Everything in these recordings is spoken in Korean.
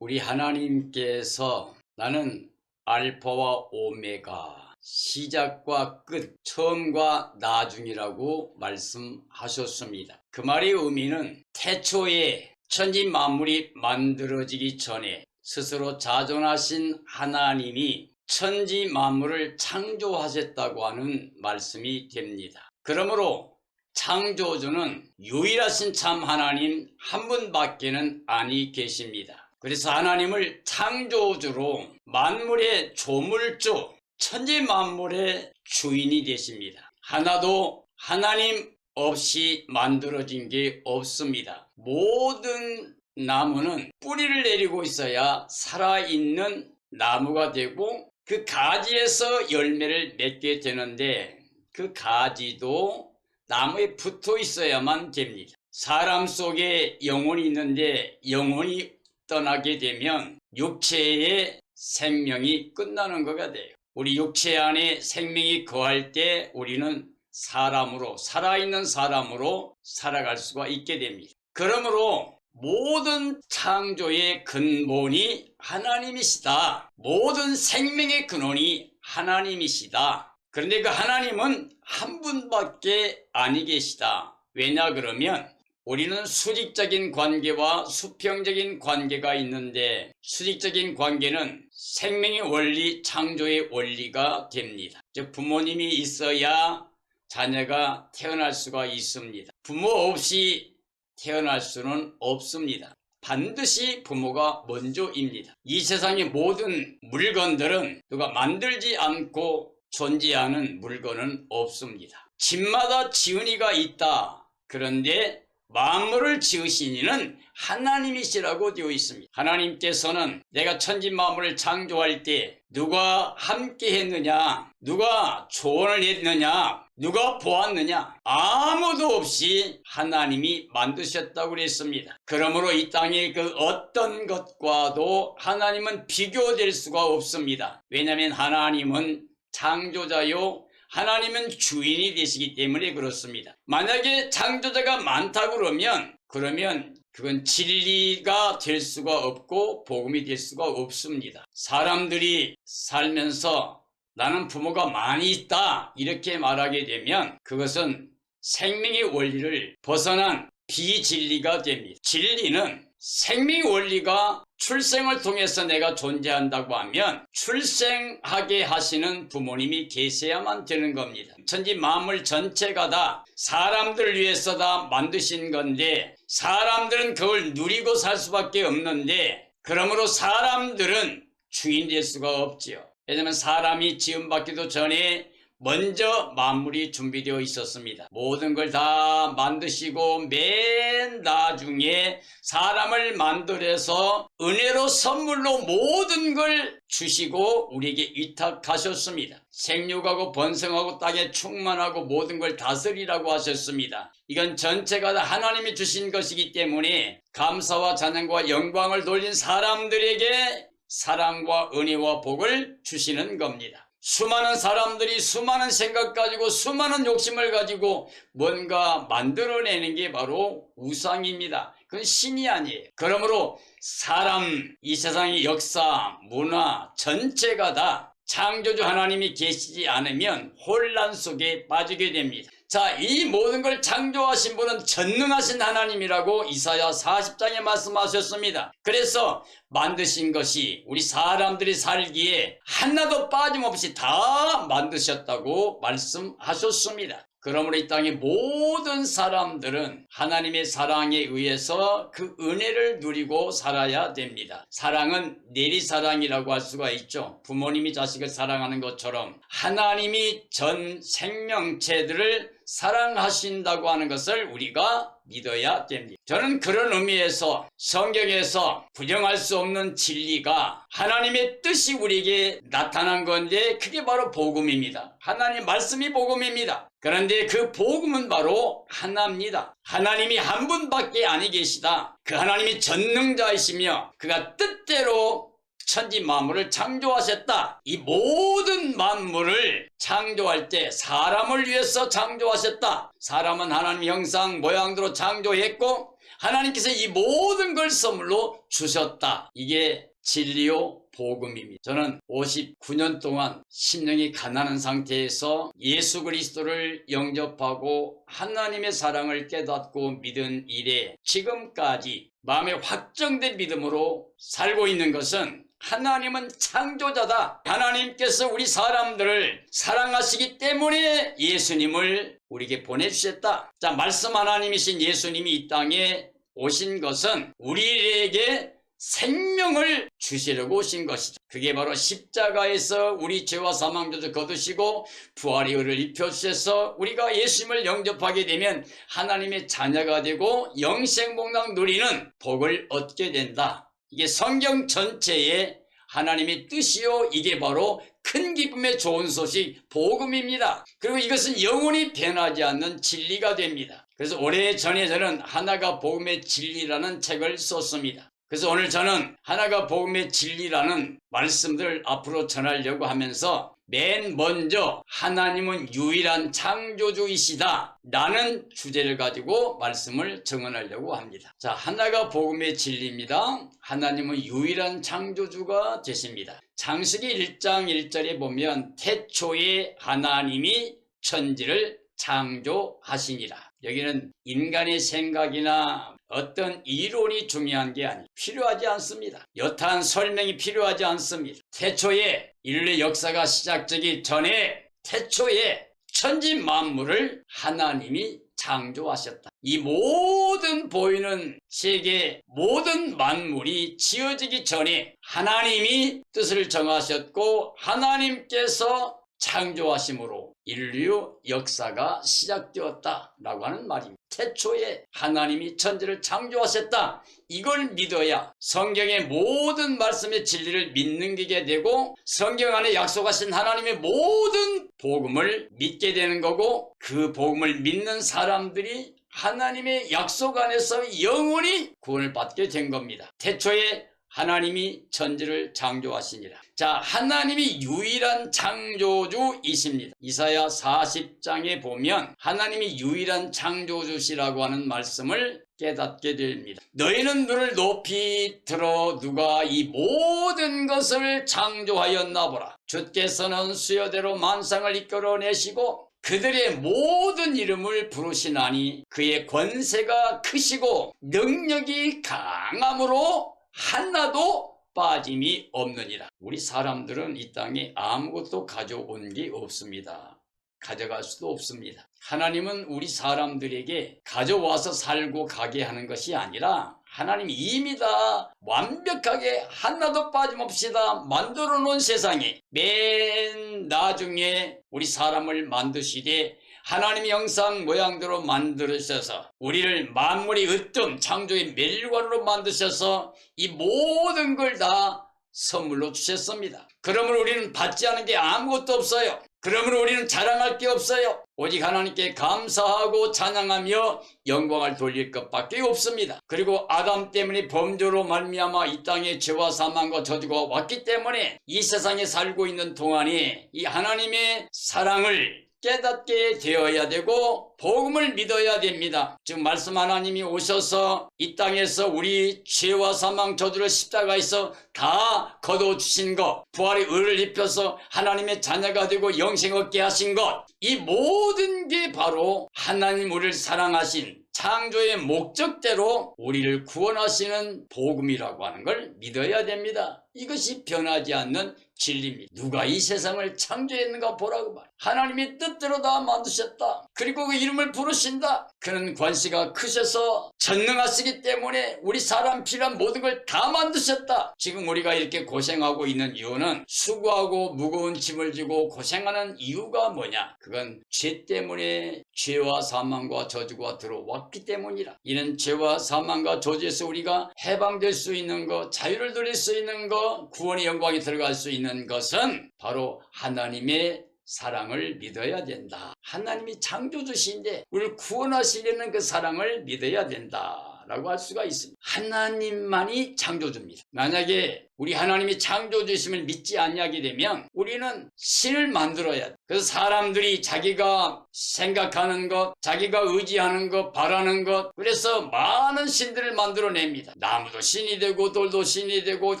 우리 하나님께서 나는 알파와 오메가 시작과 끝 처음과 나중이라고 말씀하셨습니다. 그 말의 의미는 태초에 천지 만물이 만들어지기 전에 스스로 자존하신 하나님이 천지 만물을 창조하셨다고 하는 말씀이 됩니다. 그러므로 창조주는 유일하신 참 하나님 한 분밖에는 아니 계십니다. 그래서 하나님을 창조주로 만물의 조물주, 천지 만물의 주인이 되십니다. 하나도 하나님 없이 만들어진 게 없습니다. 모든 나무는 뿌리를 내리고 있어야 살아있는 나무가 되고 그 가지에서 열매를 맺게 되는데 그 가지도 나무에 붙어 있어야만 됩니다. 사람 속에 영혼이 있는데 영혼이 떠나게 되면 육체의 생명이 끝나는 거가 돼요. 우리 육체 안에 생명이 거할 때 우리는 사람으로 살아있는 사람으로 살아갈 수가 있게 됩니다. 그러므로 모든 창조의 근본이 하나님이시다. 모든 생명의 근원이 하나님이시다. 그런데 그 하나님은 한 분밖에 아니 계시다. 왜냐 그러면 우리는 수직적인 관계와 수평적인 관계가 있는데 수직적인 관계는 생명의 원리, 창조의 원리가 됩니다. 즉 부모님이 있어야 자녀가 태어날 수가 있습니다. 부모 없이 태어날 수는 없습니다. 반드시 부모가 먼저입니다. 이 세상의 모든 물건들은 누가 만들지 않고 존재하는 물건은 없습니다. 집마다 지은이가 있다. 그런데 만물을 지으신 이는 하나님이시라고 되어 있습니다. 하나님께서는 내가 천지 만물을 창조할 때 누가 함께 했느냐, 누가 조언을 했느냐, 누가 보았느냐, 아무도 없이 하나님이 만드셨다고 그랬습니다. 그러므로 이 땅의 그 어떤 것과도 하나님은 비교될 수가 없습니다. 왜냐하면 하나님은 창조자요, 하나님은 주인이 되시기 때문에 그렇습니다. 만약에 창조자가 많다 그러면 그러면 그건 진리가 될 수가 없고 복음이 될 수가 없습니다. 사람들이 살면서 나는 부모가 많이 있다 이렇게 말하게 되면 그것은 생명의 원리를 벗어난 비진리가 됩니다. 진리는 생명의 원리가 출생을 통해서 내가 존재한다고 하면 출생하게 하시는 부모님이 계셔야만 되는 겁니다. 천지 만물 전체가 다 사람들을 위해서 다 만드신 건데 사람들은 그걸 누리고 살 수밖에 없는데 그러므로 사람들은 주인 될 수가 없지요. 왜냐하면 사람이 지음받기도 전에 먼저 만물이 준비되어 있었습니다. 모든 걸 다 만드시고 맨 나중에 사람을 만들어서 은혜로 선물로 모든 걸 주시고 우리에게 위탁하셨습니다. 생육하고 번성하고 땅에 충만하고 모든 걸 다스리라고 하셨습니다. 이건 전체가 다 하나님이 주신 것이기 때문에 감사와 찬양과 영광을 돌린 사람들에게 사랑과 은혜와 복을 주시는 겁니다. 수많은 사람들이 수많은 생각 가지고 수많은 욕심을 가지고 뭔가 만들어내는 게 바로 우상입니다. 그건 신이 아니에요. 그러므로 사람, 이 세상의 역사, 문화 전체가 다 창조주 하나님이 계시지 않으면 혼란 속에 빠지게 됩니다. 자, 이 모든 걸 창조하신 분은 전능하신 하나님이라고 이사야 40장에 말씀하셨습니다. 그래서 만드신 것이 우리 사람들이 살기에 하나도 빠짐없이 다 만드셨다고 말씀하셨습니다. 그러므로 이 땅의 모든 사람들은 하나님의 사랑에 의해서 그 은혜를 누리고 살아야 됩니다. 사랑은 내리사랑이라고 할 수가 있죠. 부모님이 자식을 사랑하는 것처럼 하나님이 전 생명체들을 사랑하신다고 하는 것을 우리가 믿어야 됩니다. 저는 그런 의미에서 성경에서 부정할 수 없는 진리가 하나님의 뜻이 우리에게 나타난 건데 그게 바로 복음입니다. 하나님 말씀이 복음입니다. 그런데 그 복음은 바로 하나입니다. 하나님이 한 분밖에 아니 계시다. 그 하나님이 전능자이시며 그가 뜻대로 천지 만물을 창조하셨다. 이 모든 만물을 창조할 때 사람을 위해서 창조하셨다. 사람은 하나님 형상 모양대로 창조했고 하나님께서 이 모든 걸 선물로 주셨다. 이게 진리요 복음입니다. 저는 59년 동안 심령이 가난한 상태에서 예수 그리스도를 영접하고 하나님의 사랑을 깨닫고 믿은 이래 지금까지 마음에 확정된 믿음으로 살고 있는 것은 하나님은 창조자다. 하나님께서 우리 사람들을 사랑하시기 때문에 예수님을 우리에게 보내주셨다. 자, 말씀 하나님이신 예수님이 이 땅에 오신 것은 우리에게 생명을 주시려고 오신 것이죠. 그게 바로 십자가에서 우리 죄와 사망조도 거두시고 부활의 의를 입혀주셔서 우리가 예수님을 영접하게 되면 하나님의 자녀가 되고 영생복락 누리는 복을 얻게 된다. 이게 성경 전체의 하나님의 뜻이요. 이게 바로 큰 기쁨의 좋은 소식 복음입니다. 그리고 이것은 영원히 변하지 않는 진리가 됩니다. 그래서 오래전에 저는 하나가 복음의 진리라는 책을 썼습니다. 그래서 오늘 저는 하나가 복음의 진리라는 말씀들을 앞으로 전하려고 하면서 맨 먼저 하나님은 유일한 창조주이시다 라는 주제를 가지고 말씀을 정언하려고 합니다. 자, 하나가 복음의 진리입니다. 하나님은 유일한 창조주가 되십니다. 창세기 1장 1절에 보면 태초에 하나님이 천지를 창조하시니라. 여기는 인간의 생각이나 어떤 이론이 중요한 게 아니 필요하지 않습니다. 여타한 설명이 필요하지 않습니다. 태초에 인류의 역사가 시작되기 전에 태초에 천지 만물을 하나님이 창조하셨다. 이 모든 보이는 세계 모든 만물이 지어지기 전에 하나님이 뜻을 정하셨고 하나님께서 창조하심으로 인류 역사가 시작되었다라고 하는 말입니다. 태초에 하나님이 천지를 창조하셨다. 이걸 믿어야 성경의 모든 말씀의 진리를 믿는 게 되고 성경 안에 약속하신 하나님의 모든 복음을 믿게 되는 거고 그 복음을 믿는 사람들이 하나님의 약속 안에서 영원히 구원을 받게 된 겁니다. 태초에 하나님이 천지를 창조하시니라. 자, 하나님이 유일한 창조주이십니다. 이사야 40장에 보면 하나님이 유일한 창조주시라고 하는 말씀을 깨닫게 됩니다. 너희는 눈을 높이 들어 누가 이 모든 것을 창조하였나 보라. 주께서는 수여대로 만상을 이끌어내시고 그들의 모든 이름을 부르시나니 그의 권세가 크시고 능력이 강함으로 하나도 빠짐이 없느니라. 우리 사람들은 이 땅에 아무것도 가져온 게 없습니다. 가져갈 수도 없습니다. 하나님은 우리 사람들에게 가져와서 살고 가게 하는 것이 아니라 하나님이 이미 다 완벽하게 하나도 빠짐없이 다 만들어 놓은 세상에 맨 나중에 우리 사람을 만드시되 하나님의 형상 모양대로 만들으셔서 우리를 만물이 으뜸 창조의 멸관으로 만드셔서 이 모든 걸 다 선물로 주셨습니다. 그러므로 우리는 받지 않은 게 아무것도 없어요. 그러므로 우리는 자랑할 게 없어요. 오직 하나님께 감사하고 찬양하며 영광을 돌릴 것밖에 없습니다. 그리고 아담 때문에 범죄로 말미암아 이 땅에 죄와 사망과 저주가 왔기 때문에 이 세상에 살고 있는 동안에 이 하나님의 사랑을 깨닫게 되어야 되고 복음을 믿어야 됩니다. 지금 말씀 하나님이 오셔서 이 땅에서 우리 죄와 사망 저주를 십자가에서 다 거둬 주신 것, 부활의 의를 입혀서 하나님의 자녀가 되고 영생 얻게 하신 것, 이 모든 게 바로 하나님 우리를 사랑하신 창조의 목적대로 우리를 구원하시는 복음이라고 하는 걸 믿어야 됩니다. 이것이 변하지 않는 진리입니다. 누가 이 세상을 창조했는가 보라고 말. 하나님이 뜻대로 다 만드셨다. 그리고 그 이름을 부르신다. 그는 관시가 크셔서 전능하시기 때문에 우리 사람 필요한 모든 걸 다 만드셨다. 지금 우리가 이렇게 고생하고 있는 이유는 수고하고 무거운 짐을 지고 고생하는 이유가 뭐냐? 그건 죄 때문에 죄와 사망과 저주가 들어왔기 때문이라. 이는 죄와 사망과 저주에서 우리가 해방될 수 있는 것, 자유를 누릴 수 있는 것, 구원의 영광이 들어갈 수 있는 것은 바로 하나님의 사랑을 믿어야 된다. 하나님이 창조주신데 우리를 구원하시려는 그 사랑을 믿어야 된다. 라고 할 수가 있습니다. 하나님만이 창조주입니다. 만약에 우리 하나님이 창조주심을 믿지 않냐게 되면 우리는 신을 만들어야 돼. 그래서 사람들이 자기가 생각하는 것, 자기가 의지하는 것, 바라는 것, 그래서 많은 신들을 만들어냅니다. 나무도 신이 되고, 돌도 신이 되고,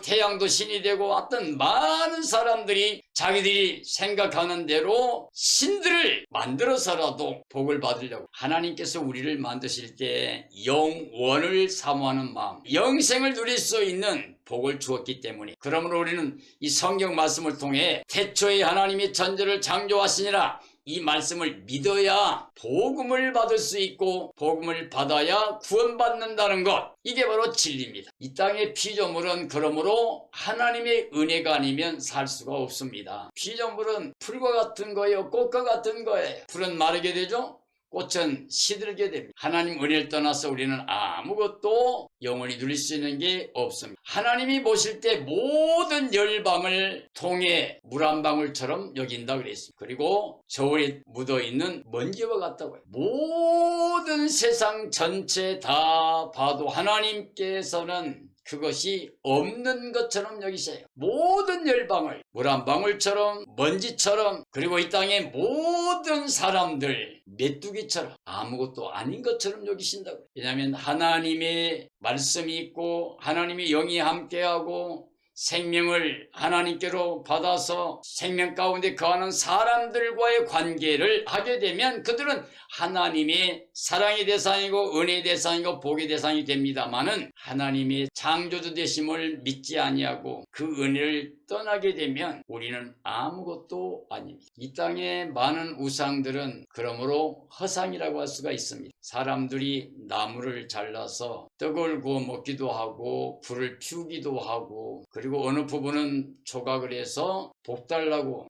태양도 신이 되고, 어떤 많은 사람들이 자기들이 생각하는 대로 신들을 만들어서라도 복을 받으려고 하나님께서 우리를 만드실 때 영원을 사모하는 마음, 영생을 누릴 수 있는 복을 주었기 때문에 그러므로 우리는 이 성경 말씀을 통해 태초에 하나님이 전제를 창조 하시니라 이 말씀을 믿어야 복음을 받을 수 있고 복음을 받아야 구원받는다는 것 이게 바로 진리입니다. 이 땅의 피조물은 그러므로 하나님의 은혜가 아니면 살 수가 없습니다. 피조물은 풀과 같은 거예요. 꽃과 같은 거예요. 풀은 마르게 되죠. 꽃은 시들게 됩니다. 하나님 은혜를 떠나서 우리는 아무것도 영원히 누릴 수 있는 게 없습니다. 하나님이 보실 때 모든 열방을 통해 물 한 방울처럼 여긴다 그랬습니다. 그리고 저울에 묻어 있는 먼지와 같다고요. 모든 세상 전체 다 봐도 하나님께서는 그것이 없는 것처럼 여기셔요. 모든 열방을 물 한 방울처럼 먼지처럼 그리고 이 땅의 모든 사람들 메뚜기처럼 아무것도 아닌 것처럼 여기신다고. 왜냐하면 하나님의 말씀이 있고 하나님의 영이 함께하고 생명을 하나님께로 받아서 생명 가운데 거하는 사람들과의 관계를 하게 되면 그들은 하나님의 사랑의 대상이고 은혜의 대상이고 복의 대상이 됩니다마는 하나님의 창조주 되심을 믿지 아니하고 그 은혜를 떠나게 되면 우리는 아무것도 아닙니다. 이 땅의 많은 우상들은 그러므로 허상이라고 할 수가 있습니다. 사람들이 나무를 잘라서 떡을 구워 먹기도 하고 불을 피우기도 하고 그리고 어느 부분은 조각을 해서 복 달라고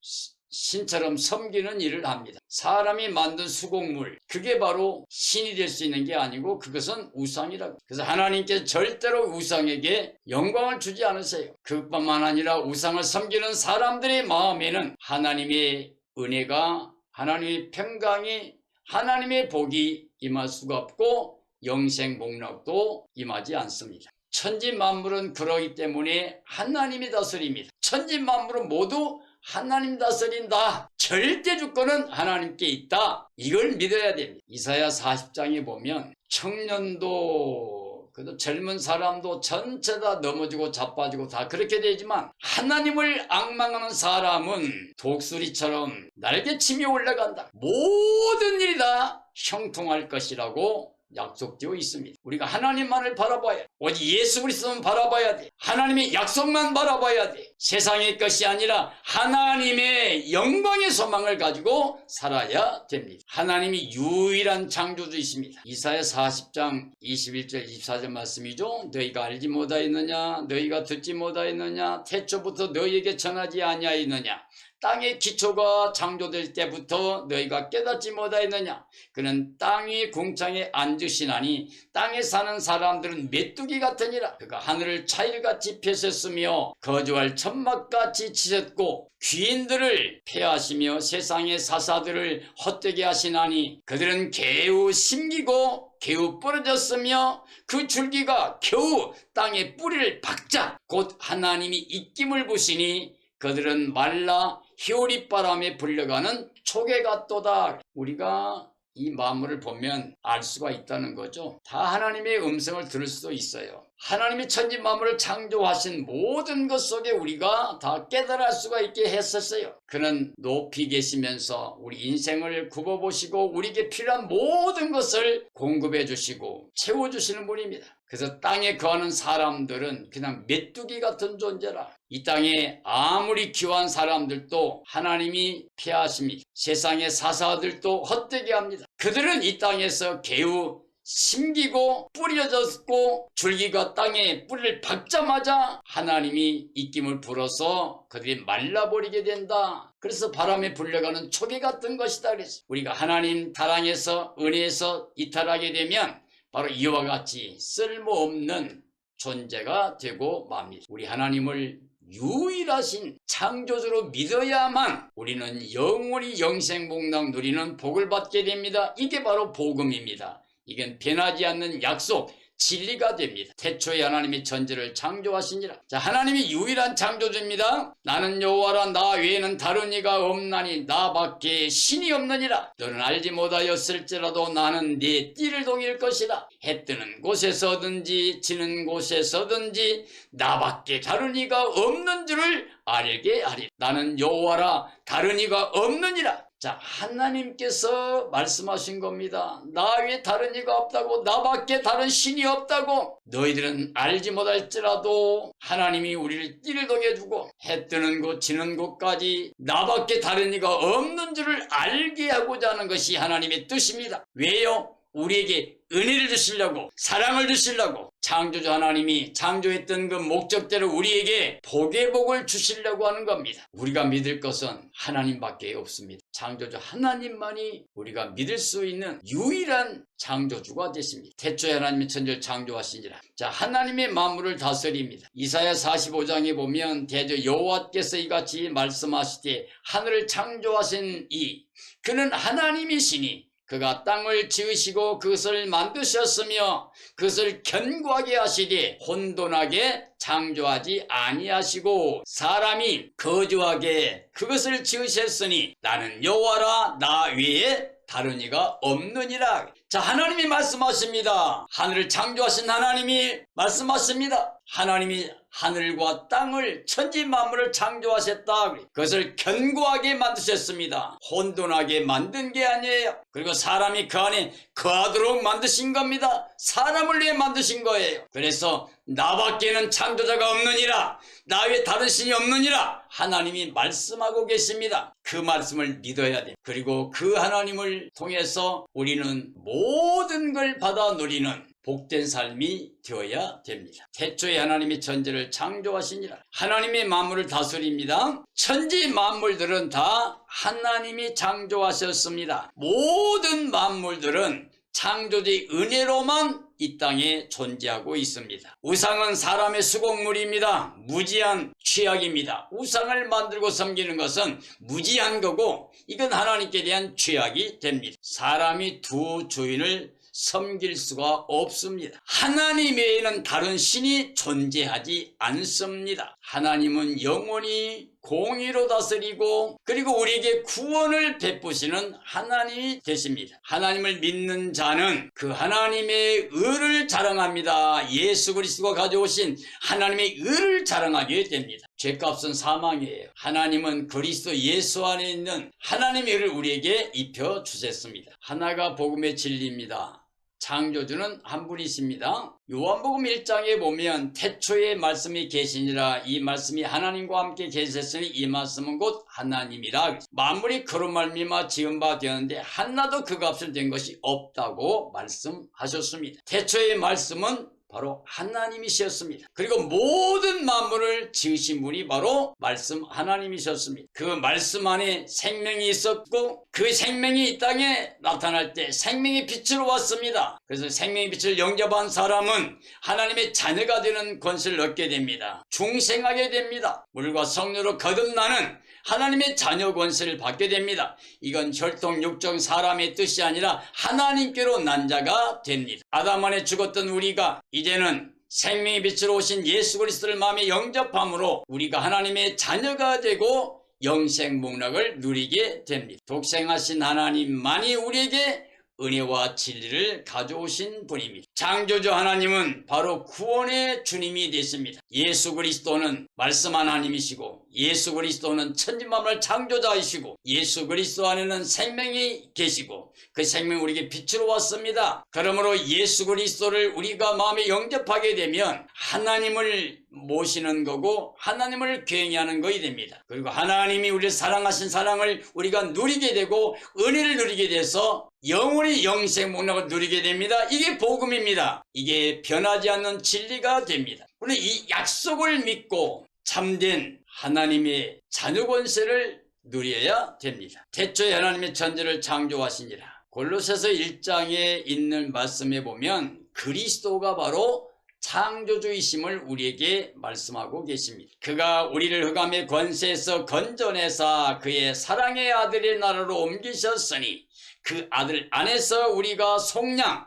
신처럼 섬기는 일을 합니다. 사람이 만든 수곡물, 그게 바로 신이 될 수 있는 게 아니고 그것은 우상이라고. 그래서 하나님께서 절대로 우상에게 영광을 주지 않으세요. 그것뿐만 아니라 우상을 섬기는 사람들의 마음에는 하나님의 은혜가, 하나님의 평강이, 하나님의 복이 임할 수가 없고 영생 복락도 임하지 않습니다. 천지 만물은 그러기 때문에 하나님이 다스립니다. 천지 만물은 모두 하나님 다스린다. 절대 주권은 하나님께 있다. 이걸 믿어야 됩니다. 이사야 40장에 보면 청년도 그래도 젊은 사람도 전체 다 넘어지고 자빠지고 다 그렇게 되지만 하나님을 악망하는 사람은 독수리처럼 날개침이 올라간다. 모든 일이 다 형통할 것이라고 약속되어 있습니다. 우리가 하나님만을 바라봐야 돼. 오직 예수 그리스도만 바라봐야 돼. 하나님의 약속만 바라봐야 돼. 세상의 것이 아니라 하나님의 영광의 소망을 가지고 살아야 됩니다. 하나님이 유일한 창조주이십니다. 이사야 40장 21절 24절 말씀이죠. 너희가 알지 못하였느냐 너희가 듣지 못하였느냐 태초부터 너희에게 전하지 아니하였느냐 땅의 기초가 창조될 때부터 너희가 깨닫지 못하였느냐? 그는 땅의 궁창에 앉으시나니 땅에 사는 사람들은 메뚜기 같으니라. 그가 하늘을 차일같이 펴셨으며 거주할 천막같이 치셨고 귀인들을 폐하시며 세상의 사사들을 헛되게 하시나니 그들은 개우 심기고 개우 부러졌으며 그 줄기가 겨우 땅에 뿌리를 박자 곧 하나님이 입김을 부시니 그들은 말라 히오리바람에 불려가는 초계 같도다. 우리가 이 마음을 보면 알 수가 있다는 거죠. 다 하나님의 음성을 들을 수도 있어요. 하나님이 천지 만물을 창조하신 모든 것 속에 우리가 다 깨달을 수가 있게 했었어요. 그는 높이 계시면서 우리 인생을 굽어보시고 우리에게 필요한 모든 것을 공급해 주시고 채워주시는 분입니다. 그래서 땅에 거하는 사람들은 그냥 메뚜기 같은 존재라. 이 땅에 아무리 귀한 사람들도 하나님이 피하십니다. 세상의 사사들도 헛되게 합니다. 그들은 이 땅에서 개우 심기고 뿌려졌고 줄기가 땅에 뿌리를 박자마자 하나님이 입김을 불어서 그들이 말라버리게 된다. 그래서 바람에 불려가는 초계 같은 것이다 그랬어요. 우리가 하나님 사랑에서 은혜에서 이탈하게 되면 바로 이와 같이 쓸모없는 존재가 되고 맙니다. 우리 하나님을 유일하신 창조주로 믿어야만 우리는 영원히 영생복락 누리는 복을 받게 됩니다. 이게 바로 복음입니다. 이건 변하지 않는 약속, 진리가 됩니다. 태초에 하나님이 천지를 창조하시니라. 자, 하나님이 유일한 창조주입니다. 나는 여호와라 나 외에는 다른 이가 없나니 나밖에 신이 없느니라. 너는 알지 못하였을지라도 나는 네 띠를 동일 것이라. 해 뜨는 곳에서든지 지는 곳에서든지 나밖에 다른 이가 없는 줄을 알게 하리. 나는 여호와라 다른 이가 없느니라. 자, 하나님께서 말씀하신 겁니다. 나 외에 다른 이가 없다고, 나밖에 다른 신이 없다고. 너희들은 알지 못할지라도 하나님이 우리를 띠를 동해 주고 해 뜨는 곳, 지는 곳까지 나밖에 다른 이가 없는 줄을 알게 하고자 하는 것이 하나님의 뜻입니다. 왜요? 우리에게 은혜를 주시려고 사랑을 주시려고 창조주 하나님이 창조했던 그 목적대로 우리에게 복의 복을 주시려고 하는 겁니다. 우리가 믿을 것은 하나님밖에 없습니다. 창조주 하나님만이 우리가 믿을 수 있는 유일한 창조주가 되십니다. 태초에 하나님이 천지를 창조하시니라. 자, 하나님의 만물을 다스립니다. 이사야 45장에 보면 대저 여호와께서 이같이 말씀하시되 하늘을 창조하신 이 그는 하나님이시니 그가 땅을 지으시고 그것을 만드셨으며 그것을 견고하게 하시되 혼돈하게 창조하지 아니하시고 사람이 거주하게 그것을 지으셨으니 나는 여호와라 나 외에 다른 이가 없느니라. 자, 하나님이 말씀하십니다. 하늘을 창조하신 하나님이 말씀하십니다. 하나님이 하늘과 땅을 천지 만물을 창조하셨다. 그것을 견고하게 만드셨습니다. 혼돈하게 만든 게 아니에요. 그리고 사람이 그 안에 거하도록 만드신 겁니다. 사람을 위해 만드신 거예요. 그래서 나밖에는 창조자가 없느니라. 나 외에 다른 신이 없느니라. 하나님이 말씀하고 계십니다. 그 말씀을 믿어야 돼. 그리고 그 하나님을 통해서 우리는 모든 걸 받아 누리는 복된 삶이 되어야 됩니다. 태초에 하나님이 천지를 창조하시니라. 하나님의 만물을 다스립니다. 천지 만물들은 다 하나님이 창조하셨습니다. 모든 만물들은 창조주의 은혜로만 이 땅에 존재하고 있습니다. 우상은 사람의 수공물입니다. 무지한 취약입니다. 우상을 만들고 섬기는 것은 무지한 거고 이건 하나님께 대한 취약이 됩니다. 사람이 두 주인을 섬길 수가 없습니다. 하나님 외에는 다른 신이 존재하지 않습니다. 하나님은 영원히 공의로 다스리고 그리고 우리에게 구원을 베푸시는 하나님이 되십니다. 하나님을 믿는 자는 그 하나님의 의를 자랑합니다. 예수 그리스도가 가져오신 하나님의 의를 자랑하게 됩니다. 죄값은 사망이에요. 하나님은 그리스도 예수 안에 있는 하나님의 의를 우리에게 입혀 주셨습니다. 하나가 복음의 진리입니다. 창조주는 한 분이십니다. 요한복음 1장에 보면 태초에 말씀이 계시니라 이 말씀이 하나님과 함께 계셨으니 이 말씀은 곧 하나님이라 만물이 그런 말미암아 지은 바 되었는데 하나도 그 값을 낸 것이 없다고 말씀하셨습니다. 태초의 말씀은 바로 하나님이셨습니다. 그리고 모든 만물을 지으신 분이 바로 말씀 하나님이셨습니다. 그 말씀 안에 생명이 있었고 그 생명이 이 땅에 나타날 때 생명의 빛으로 왔습니다. 그래서 생명의 빛을 영접한 사람은 하나님의 자녀가 되는 권세를 얻게 됩니다. 중생하게 됩니다. 물과 성녀로 거듭나는 하나님의 자녀 권세를 받게 됩니다. 이건 혈통 육정 사람의 뜻이 아니라 하나님께로 난 자가 됩니다. 아담 안에 죽었던 우리가 이제는 생명의 빛으로 오신 예수 그리스도를 마음에 영접함으로 우리가 하나님의 자녀가 되고 영생 목락을 누리게 됩니다. 독생하신 하나님만이 우리에게 은혜와 진리를 가져오신 분입니다. 창조주 하나님은 바로 구원의 주님이 되십니다. 예수 그리스도는 말씀 하나님이시고 예수 그리스도는 천지만물 창조자이시고 예수 그리스도 안에는 생명이 계시고 그 생명 우리에게 빛으로 왔습니다. 그러므로 예수 그리스도를 우리가 마음에 영접하게 되면 하나님을 모시는 거고 하나님을 굉해하는 것이 됩니다. 그리고 하나님이 우리를 사랑하신 사랑을 우리가 누리게 되고 은혜를 누리게 돼서 영원히 영생 목락을 누리게 됩니다. 이게 복음입니다. 이게 변하지 않는 진리가 됩니다. 우리 이 약속을 믿고 참된 하나님의 자녀 권세를 누려야 됩니다. 태초에 하나님의 천지를 창조하시니라. 골로새서 1장에 있는 말씀에 보면 그리스도가 바로 창조주이심을 우리에게 말씀하고 계십니다. 그가 우리를 흑암의 권세에서 건져내사 그의 사랑의 아들의 나라로 옮기셨으니 그 아들 안에서 우리가 속량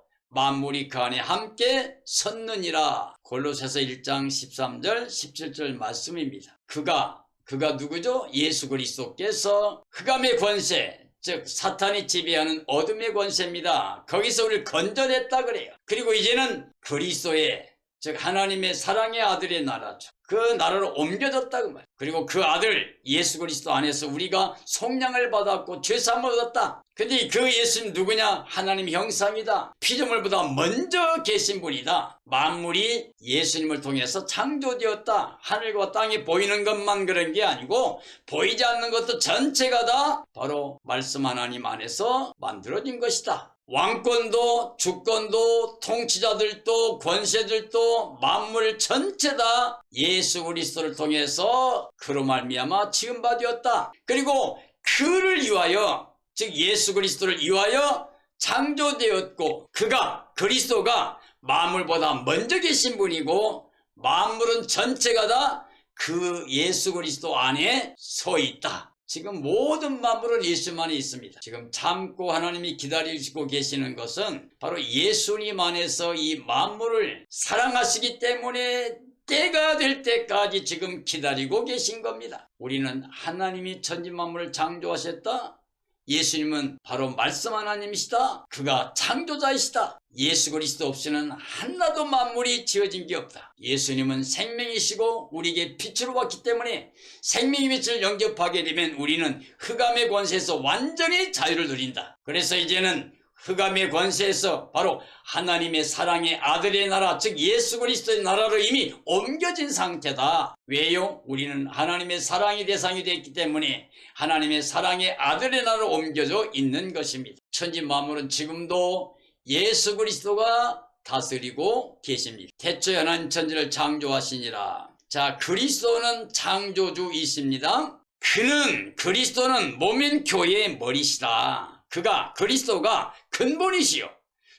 만물이 그 안에 함께 섰느니라 골로새서 1장 13절 17절 말씀입니다. 그가 그가 누구죠? 예수 그리스도께서 흑암의 권세 즉 사탄이 지배하는 어둠의 권세입니다. 거기서 우리를 건져냈다 그래요. 그리고 이제는 그리스도의 즉 하나님의 사랑의 아들의 나라죠. 그 나라로 옮겨졌다 그 말. 그리고 그 아들 예수 그리스도 안에서 우리가 속량을 받았고 죄 사함을 얻었다. 근데 그 예수님 누구냐? 하나님 형상이다. 피조물보다 먼저 계신 분이다. 만물이 예수님을 통해서 창조되었다. 하늘과 땅이 보이는 것만 그런 게 아니고 보이지 않는 것도 전체가 다 바로 말씀 하나님 안에서 만들어진 것이다. 왕권도 주권도 통치자들도 권세들도 만물 전체 다 예수 그리스도를 통해서 그로 말미암아 지음받았다. 그리고 그를 위하여 즉 예수 그리스도를 위하여 창조되었고 그가 그리스도가 만물보다 먼저 계신 분이고 만물은 전체가 다 그 예수 그리스도 안에 서 있다. 지금 모든 만물은 예수만이 있습니다. 지금 참고 하나님이 기다리시고 계시는 것은 바로 예수님 안에서 이 만물을 사랑하시기 때문에 때가 될 때까지 지금 기다리고 계신 겁니다. 우리는 하나님이 천지 만물을 창조하셨다. 예수님은 바로 말씀 하나님이시다. 그가 창조자이시다. 예수 그리스도 없이는 하나도 만물이 지어진 게 없다. 예수님은 생명이시고 우리에게 빛으로 왔기 때문에 생명의 빛을 영접하게 되면 우리는 흑암의 권세에서 완전히 자유를 누린다. 그래서 이제는 흑암의 권세에서 바로 하나님의 사랑의 아들의 나라 즉 예수 그리스도의 나라로 이미 옮겨진 상태다. 왜요? 우리는 하나님의 사랑의 대상이 되었기 때문에 하나님의 사랑의 아들의 나라로 옮겨져 있는 것입니다. 천지 만물은 지금도 예수 그리스도가 다스리고 계십니다. 태초에 하나님 천지를 창조하시니라. 자, 그리스도는 창조주이십니다. 그는 그리스도는 몸인 교회의 머리시다. 그가 그리스도가 근본이시요.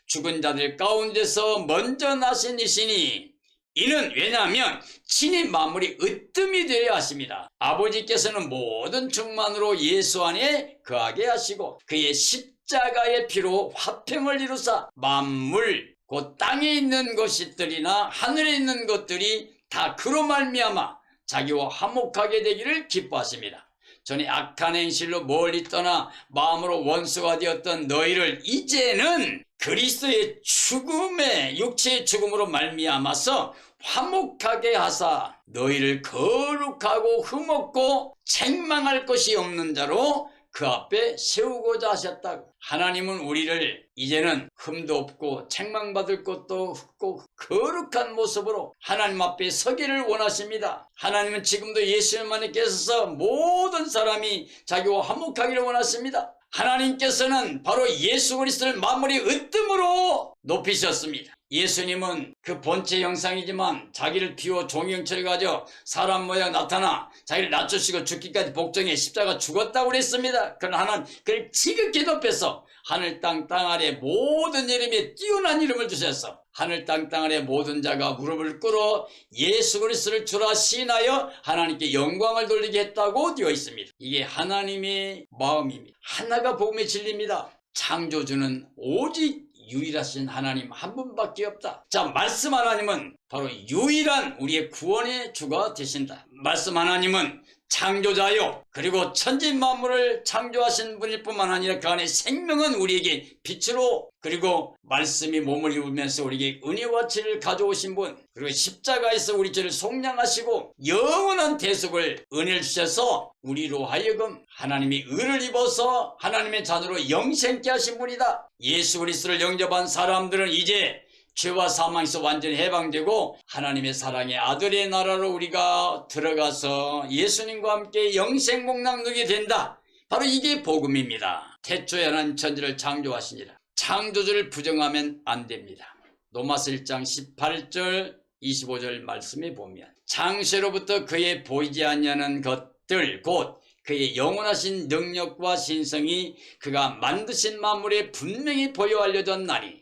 죽은 자들 가운데서 먼저 나신 이시니 이는 왜냐하면 친히 만물이 으뜸이 되려 하십니다. 아버지께서는 모든 충만으로 예수 안에 거하게 하시고 그의 십자가의 피로 화평을 이루사 만물 곧 땅에 있는 것들이나 하늘에 있는 것들이 다 그로 말미암아 자기와 화목하게 되기를 기뻐하십니다. 전에 악한 행실로 멀리 떠나 마음으로 원수가 되었던 너희를 이제는 그리스도의 죽음의 육체의 죽음으로 말미암아서 화목하게 하사 너희를 거룩하고 흠없고 책망할 것이 없는 자로 그 앞에 세우고자 하셨다고. 하나님은 우리를 이제는 흠도 없고 책망받을 것도 없고 거룩한 모습으로 하나님 앞에 서기를 원하십니다. 하나님은 지금도 예수님 안에 계셔서 모든 사람이 자기와 화목하기를 원하십니다. 하나님께서는 바로 예수 그리스도를 마무리 으뜸으로 높이셨습니다. 예수님은 그 본체 형상이지만 자기를 비워 종의 형체를 가져 사람 모양 나타나 자기를 낮추시고 죽기까지 복종해 십자가 죽었다고 그랬습니다. 그러나 하나님 그를 지극히 높여서 하늘 땅 땅 아래 모든 이름에 뛰어난 이름을 주셔서 하늘 땅 땅 아래 모든 자가 무릎을 꿇어 예수 그리스도를 주라 시인하여 하나님께 영광을 돌리게 했다고 되어 있습니다. 이게 하나님의 마음입니다. 하나가 복음의 진리입니다. 창조주는 오직 유일하신 하나님 한 분밖에 없다. 자, 말씀 하나님은 바로 유일한 우리의 구원의 주가 되신다. 말씀 하나님은 창조자요. 그리고 천지 만물을 창조하신 분일 뿐만 아니라 그 안에 생명은 우리에게 빛으로 그리고 말씀이 몸을 입으면서 우리에게 은혜와 치를 가져오신 분 그리고 십자가에서 우리 죄를 속량하시고 영원한 대속을 은혜를 주셔서 우리로 하여금 하나님이 의를 입어서 하나님의 자녀로 영생케 하신 분이다. 예수 그리스도를 영접한 사람들은 이제 죄와 사망에서 완전히 해방되고 하나님의 사랑의 아들의 나라로 우리가 들어가서 예수님과 함께 영생 복락 누게 된다. 바로 이게 복음입니다. 태초에 하나님 천지를 창조하시니라. 창조주를 부정하면 안 됩니다. 로마서 1장 18절 25절 말씀에 보면 창세로부터 그의 보이지 않냐는 것들 곧 그의 영원하신 능력과 신성이 그가 만드신 만물에 분명히 보여 알려졌나니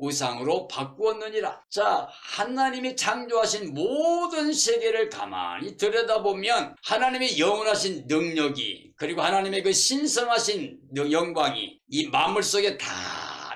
우상으로 바꾸었느니라. 자, 하나님이 창조하신 모든 세계를 가만히 들여다보면 하나님의 영원하신 능력이 그리고 하나님의 그 신성하신 영광이 이 만물 속에 다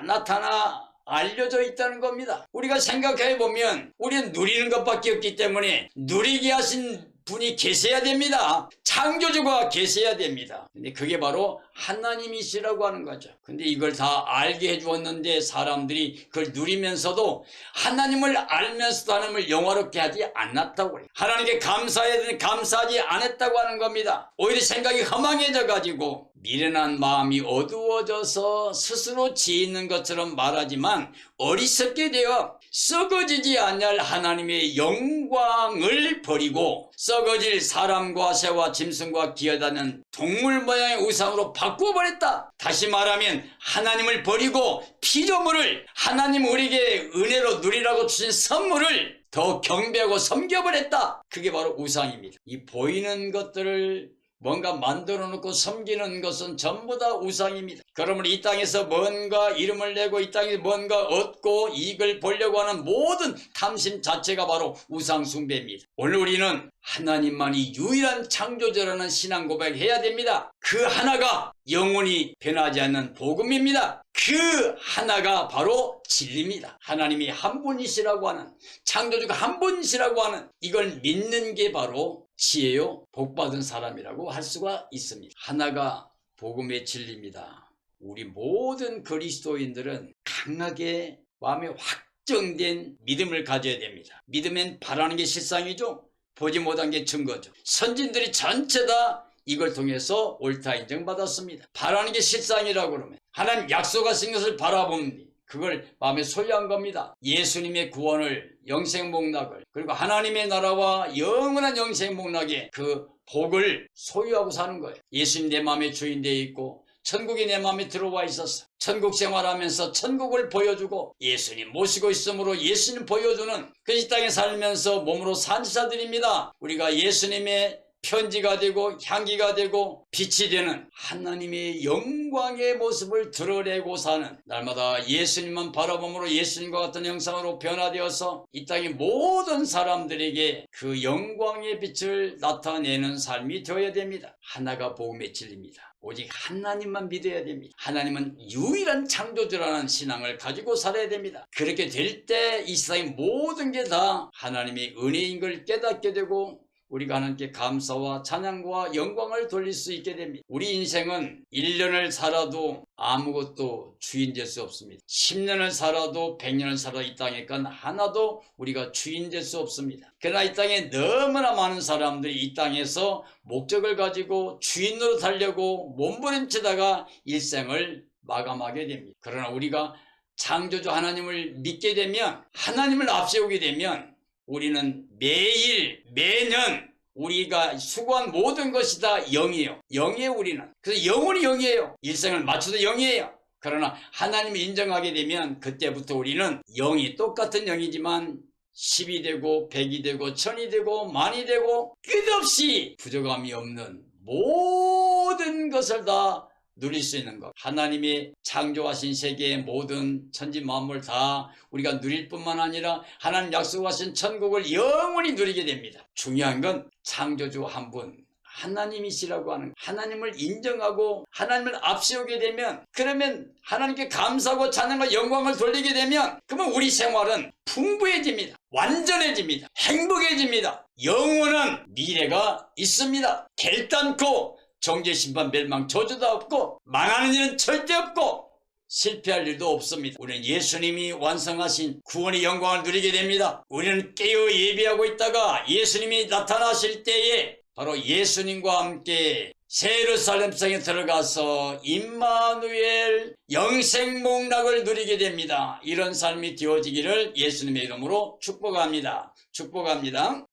나타나 알려져 있다는 겁니다. 우리가 생각해 보면 우리는 누리는 것밖에 없기 때문에 누리게 하신 분이 계셔야 됩니다. 창조주가 계셔야 됩니다. 근데 그게 바로 하나님이시라고 하는 거죠. 근데 이걸 다 알게 해주었는데 사람들이 그걸 누리면서도 하나님을 알면서도 하나님을 영화롭게 하지 않았다고 그래요. 하나님께 감사해야 되는 감사하지 않았다고 하는 겁니다. 오히려 생각이 허망해져 가지고 미련한 마음이 어두워져서 스스로 지있는 것처럼 말하지만 어리석게 되어 썩어지지 않을 하나님의 영광을 버리고 썩어질 사람과 새와 짐승과 기어다니는 동물 모양의 우상으로 바꾸어 버렸다. 다시 말하면 하나님을 버리고 피조물을 하나님 우리에게 은혜로 누리라고 주신 선물을 더 경배하고 섬겨버렸다. 그게 바로 우상입니다. 이 보이는 것들을 뭔가 만들어 놓고 섬기는 것은 전부 다 우상입니다. 그러면 이 땅에서 뭔가 이름을 내고 이 땅에 뭔가 얻고 이익을 보려고 하는 모든 탐심 자체가 바로 우상 숭배입니다. 오늘 우리는 하나님만이 유일한 창조자라는 신앙 고백해야 됩니다. 그 하나가 영원히 변하지 않는 복음입니다. 그 하나가 바로 진리입니다. 하나님이 한 분이시라고 하는 창조주가 한 분이시라고 하는 이걸 믿는 게 바로 지혜요 복받은 사람이라고 할 수가 있습니다. 하나가 복음의 진리입니다. 우리 모든 그리스도인들은 강하게 마음에 확정된 믿음을 가져야 됩니다. 믿으면 바라는 게 실상이죠. 보지 못한 게 증거죠. 선진들이 전체 다 이걸 통해서 옳다 인정받았습니다. 바라는 게 실상이라고 그러면 하나님 약속하신 것을 바라봅니다. 그걸 마음에 소유한 겁니다. 예수님의 구원을 영생 복락을 그리고 하나님의 나라와 영원한 영생 복락의 그 복을 소유하고 사는 거예요. 예수님 내 마음에 주인 되어 있고 천국이 내 마음에 들어와 있었어. 천국 생활하면서 천국을 보여주고 예수님 모시고 있으므로 예수님 보여주는 그 이 땅에 살면서 몸으로 산지사들입니다. 우리가 예수님의 편지가 되고 향기가 되고 빛이 되는 하나님의 영광의 모습을 드러내고 사는 날마다 예수님만 바라봄으로 예수님과 같은 형상으로 변화되어서 이 땅의 모든 사람들에게 그 영광의 빛을 나타내는 삶이 되어야 됩니다. 하나가 복음의 진리입니다. 오직 하나님만 믿어야 됩니다. 하나님은 유일한 창조주라는 신앙을 가지고 살아야 됩니다. 그렇게 될 때 이 세상의 모든 게 다 하나님의 은혜인 걸 깨닫게 되고 우리가 하나님께 감사와 찬양과 영광을 돌릴 수 있게 됩니다. 우리 인생은 1년을 살아도 아무것도 주인 될 수 없습니다. 10년을 살아도 100년을 살아도 이 땅에 건 하나도 우리가 주인 될 수 없습니다. 그러나 이 땅에 너무나 많은 사람들이 이 땅에서 목적을 가지고 주인으로 살려고 몸부림치다가 일생을 마감하게 됩니다. 그러나 우리가 창조주 하나님을 믿게 되면 하나님을 앞세우게 되면 우리는 매일 매년 우리가 수고한 모든 것이 다 영이에요. 영이에요 우리는. 그래서 영원히 영이에요. 일생을 맞춰도 영이에요. 그러나 하나님을 인정하게 되면 그때부터 우리는 영이 똑같은 영이지만 10이 되고 100이 되고 1000이 되고 만이 되고 끝없이 부족함이 없는 모든 것을 다 누릴 수 있는 것. 하나님이 창조하신 세계의 모든 천지 만물 다 우리가 누릴 뿐만 아니라 하나님 약속하신 천국을 영원히 누리게 됩니다. 중요한 건 창조주 한 분, 하나님이시라고 하는 하나님을 인정하고 하나님을 앞세우게 되면 그러면 하나님께 감사하고 찬양과 영광을 돌리게 되면 그러면 우리 생활은 풍부해집니다. 완전해집니다. 행복해집니다. 영원한 미래가 있습니다. 결단코 정죄 심판 멸망 저주도 없고 망하는 일은 절대 없고 실패할 일도 없습니다. 우리는 예수님이 완성하신 구원의 영광을 누리게 됩니다. 우리는 깨어 예비하고 있다가 예수님이 나타나실 때에 바로 예수님과 함께 세르살렘 성에 들어가서 임마누엘 영생 목락을 누리게 됩니다. 이런 삶이 되어지기를 예수님의 이름으로 축복합니다. 축복합니다.